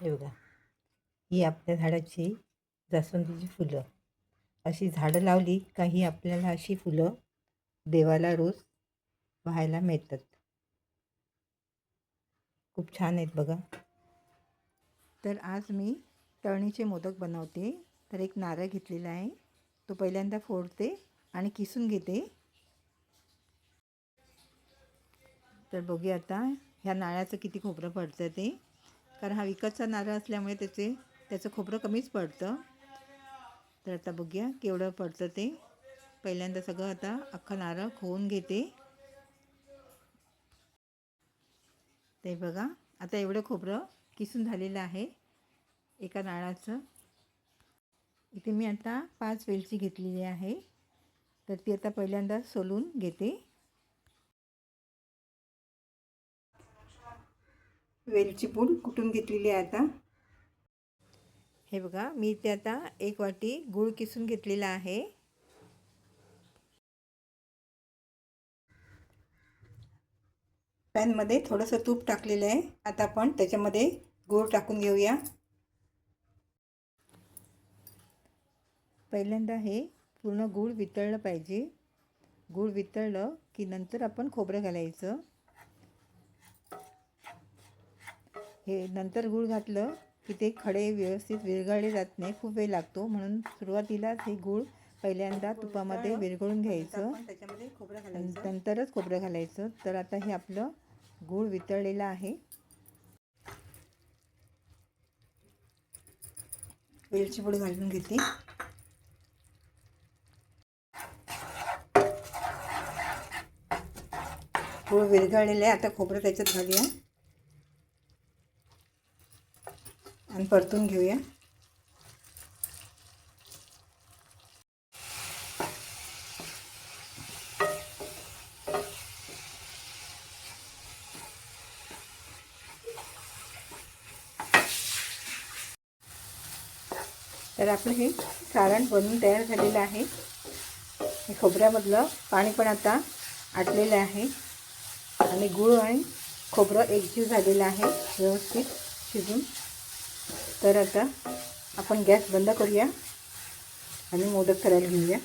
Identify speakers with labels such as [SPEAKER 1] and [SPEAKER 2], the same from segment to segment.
[SPEAKER 1] हे बघा. ही आपल्या झाडाची जास्वंदीची फुलं. अशी झाडं लावली का ही आपल्याला अशी फुलं देवाला रोज पाहायला मिळतात. खूप छान आहेत बघा. तर आज मी तळणीचे मोदक बनवते. तर एक नारळ घेतलेला आहे. तो पहिल्यांदा फोडते आणि किसून घेते. तर बघूया आता ह्या नारळाचं किती खोबरं पडतं ते. कारण हा विकतचा नारळ असल्यामुळे त्याचे त्याचं खोबरं कमीच पडतं. तर आता बघूया केवढं पडतं ते. पहिल्यांदा सगळं आता अख्खा नारळ खोवून घेते. ते बघा आता एवढं खोबरं किसून झालेलं आहे एका नारळाचं. इथे मी आता पाच वेलची घेतलेली आहे. तर ती आता पहिल्यांदा सोलून घेते. वेलची पूड कुटून घेतलेली आहे आता. हे बघा मी ते आता एक वाटी गूळ किसून घेतलेला आहे. पॅनमध्ये थोडंसं तूप टाकलेलं आहे. आता आपण त्याच्यामध्ये गूळ टाकून घेऊया. पहिल्यांदा हे पूर्ण गूळ वितळलं पाहिजे. गूळ वितळलं की नंतर आपण खोबरं घालायचं. हे नंतर गूळ घातलं की ते खडे व्यवस्थित विरघळले जात नाही. खूप वेळ लागतो. म्हणून सुरुवातीलाच हे गूळ पहिल्यांदा तुपामध्ये विरघळून घ्यायचं.
[SPEAKER 2] त्याच्यामध्ये खोबरं घालायचं
[SPEAKER 1] नंतरच खोबरं घालायचं. तर आता हे आपलं गूळ वितळलेलं आहे.
[SPEAKER 2] वेलची पूड घालून घेते. गूळ विरघळलेलं आहे. आता खोबरं त्याच्यात घालूया. आणि परतून घेऊया.
[SPEAKER 1] तर आपलं हे सारण बनून तयार झालेलं आहे. हे खोबऱ्यामधलं पाणी पण आता आटलेलं आहे. आणि गूळ आणि खोबरं एकजीव झालेलं आहे. व्यवस्थित शिजून. तर आता आपण गॅस बंद करूया आणि मोदक करायला घेऊया.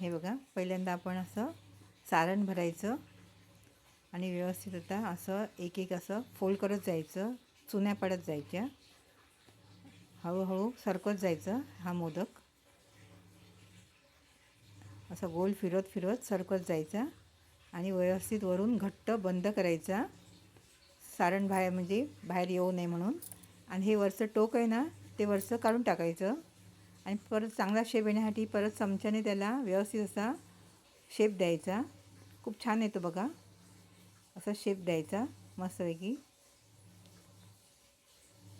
[SPEAKER 1] हे बघा पहिल्यांदा आपण असं सारण भरायचं आणि व्यवस्थित आता असं एक एक असं फोल्ड करत जायचं चुन्या पडत जायच्या. हळूहळू सरकत जायचं हा मोदक. असं गोल फिरत फिरत सरकत जायचा आणि व्यवस्थित वरून घट्ट बंद करायचा. सारण बाहेर म्हणजे बाहेर येऊ नये म्हणून. आणि हे वरचं टोक आहे ना ते वरचं काढून टाकायचं. आणि परत चांगला शेप येण्यासाठी परत चमच्याने त्याला व्यवस्थित असा शेप द्यायचा. खूप छान येतो बघा. असा शेप द्यायचा मस्तपैकी.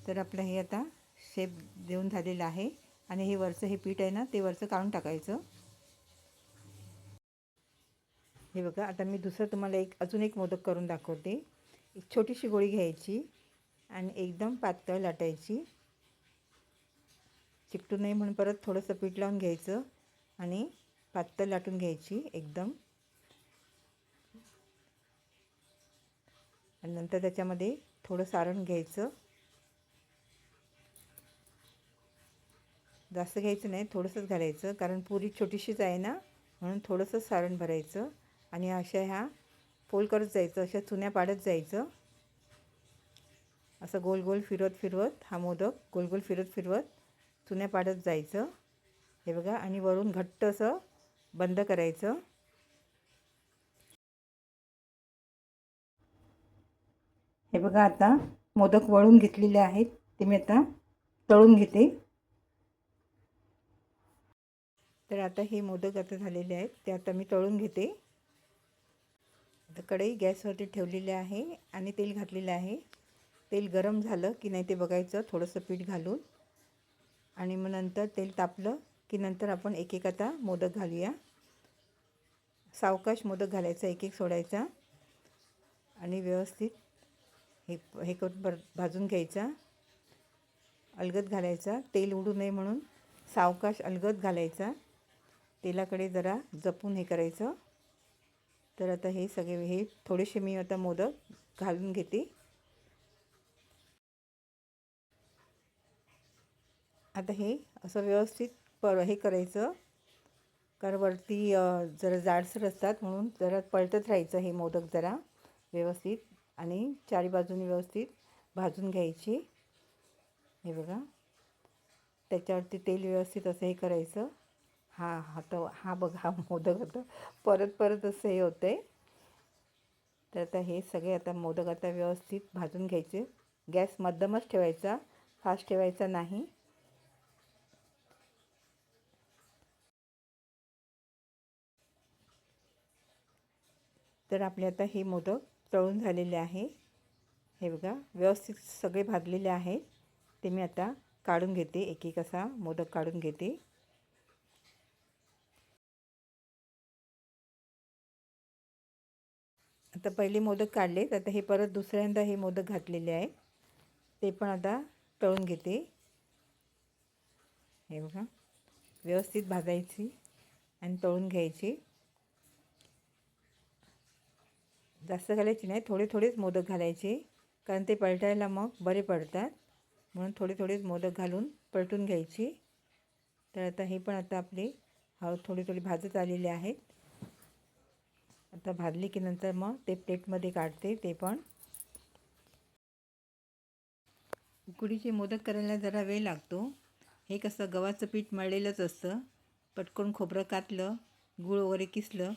[SPEAKER 1] तर आपलं हे आता शेप देऊन झालेलं आहे. आणि हे वरचं हे पीठ आहे ना ते वरचं काढून टाकायचं. हे बघा आता मी दुसरं तुम्हाला एक अजून एक मोदक करून दाखवते. एक छोटीशी गोळी घ्यायची आणि एकदम पातळ लाटायची. चिकटू नये म्हणून परत थोडंसं पीठ लावून घ्यायचं आणि पातळ लाटून घ्यायची एकदम. आणि नंतर त्याच्यामध्ये थोडं सारण घ्यायचं. जास्त घ्यायचं नाही थोडंसंच घालायचं कारण पुरी छोटीशीच आहे ना म्हणून थोडंसं सारण भरायचं. आणि अशा ह्या फोल्ड करत जायचं अशा चुन्या पाडत जायचं. असं गोल गोल फिरवत फिरवत हा मोदक गोल गोल फिरत फिरवत चुन्या पाडत जायचं. हे बघा आणि वरून घट्ट असं बंद करायचं. हे बघा आता मोदक वळून घेतलेले आहेत. ते मी आता तळून घेते. तर आता हे मोदक आता झालेले आहेत. ते आता मी तळून घेते. आता कढई गॅसवरती ठेवलेले आहे आणि तेल घातलेलं आहे. तेल गरम झालं की नाही ते बघायचं थोडंसं पीठ घालून. आणि मग नंतर तेल तापलं की नंतर आपण एक एक आता मोदक घालूया. सावकाश मोदक घालायचा एक एक सोडायचा. आणि व्यवस्थित हे हे करून बर भाजून घ्यायचा. अलगद घालायचा. तेल उडू नये म्हणून सावकाश अलगद घालायचा. तेलाकडे जरा जपून हे करायचं. तर आता हे सगळे हे थोडेसे मी आता मोदक घालून घेते. आता हे असं व्यवस्थित पर हे करायचं. कारण वरती जरा जाडसर असतात म्हणून जरा पलटत राहायचं हे मोदक जरा व्यवस्थित. आणि चारी बाजूने व्यवस्थित भाजून घ्यायचे. हे बघा. त्याच्यावरती तेल व्यवस्थित असं हे करायचं. हा हा तो हा बघ हा मोदक आता परत परत असं हे होतं. आहे तर आता हे सगळे आता मोदक आता व्यवस्थित भाजून घ्यायचे. गॅस मध्यमच ठेवायचा. फास्ट ठेवायचा नाही. तर आपले आता हे मोदक तळून झालेले आहे. हे बघा व्यवस्थित सगळे भाजलेले आहेत. ते मी आता काढून घेते. एक एक असा मोदक काढून घेते. आता पहिले मोदक काढलेत आता हे परत दुसऱ्यांदा हे मोदक घातलेले आहे. ते पण आता तळून घेते. हे बघा व्यवस्थित भाजायची आणि तळून घ्यायची. जास्त घालायची नाही थोडे थोडेच मोदक घालायचे कारण ते पलटायला मग बरे पडतात. म्हणून थोडे थोडेच मोदक घालून पलटून घ्यायची. तर आता हे पण आता आपले हळू थोडी थोडी भाजत आलेले आहेत. आता भाजली की नंतर मग ते प्लेटमध्ये काढते ते पण. उकडीचे मोदक करायला जरा वेळ लागतो. हे कसं गव्हाचं पीठ मळलेलंच असतं. पटकन खोबरं कातलं गूळ वगैरे किसलं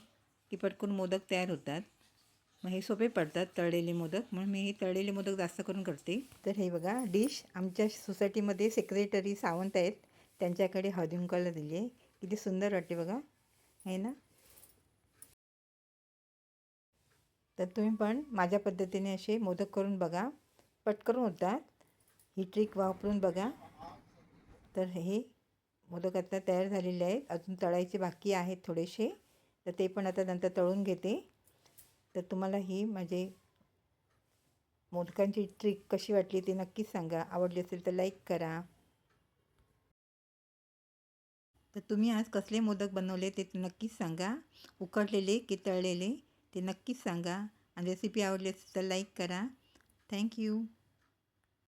[SPEAKER 1] की पटकन मोदक तयार होतात. मग हे सोपे पडतात तळलेले मोदक. म्हणून मी हे तळलेले मोदक जास्त करून करते. तर हे बघा डिश आमच्या सोसायटीमध्ये सेक्रेटरी सावंत आहेत. त्यांच्याकडे हळदुंकाला दिली आहे. किती सुंदर वाटते बघा. आहे ना? तर तुम्ही पण माझ्या पद्धतीने असे मोदक करून बघा. पटकन होतात. ही ट्रिक वापरून बघा. तर हे मोदक आता तयार झालेले आहेत. अजून तळायचे बाकी आहेत थोडेसे. तर ते पण आता नंतर तळून घेते. तर तुम्हाला ही माझे मोदकांची ट्रिक कशी वाटली ते नक्कीच सांगा. आवडली असेल तर लाईक करा. तर तुम्ही आज कसले मोदक बनवले ते नक्कीच सांगा. उकडलेले की तळलेले ते नक्कीच सांगा. आणि रेसिपी आवडली असेल तर लाईक करा. थँक्यू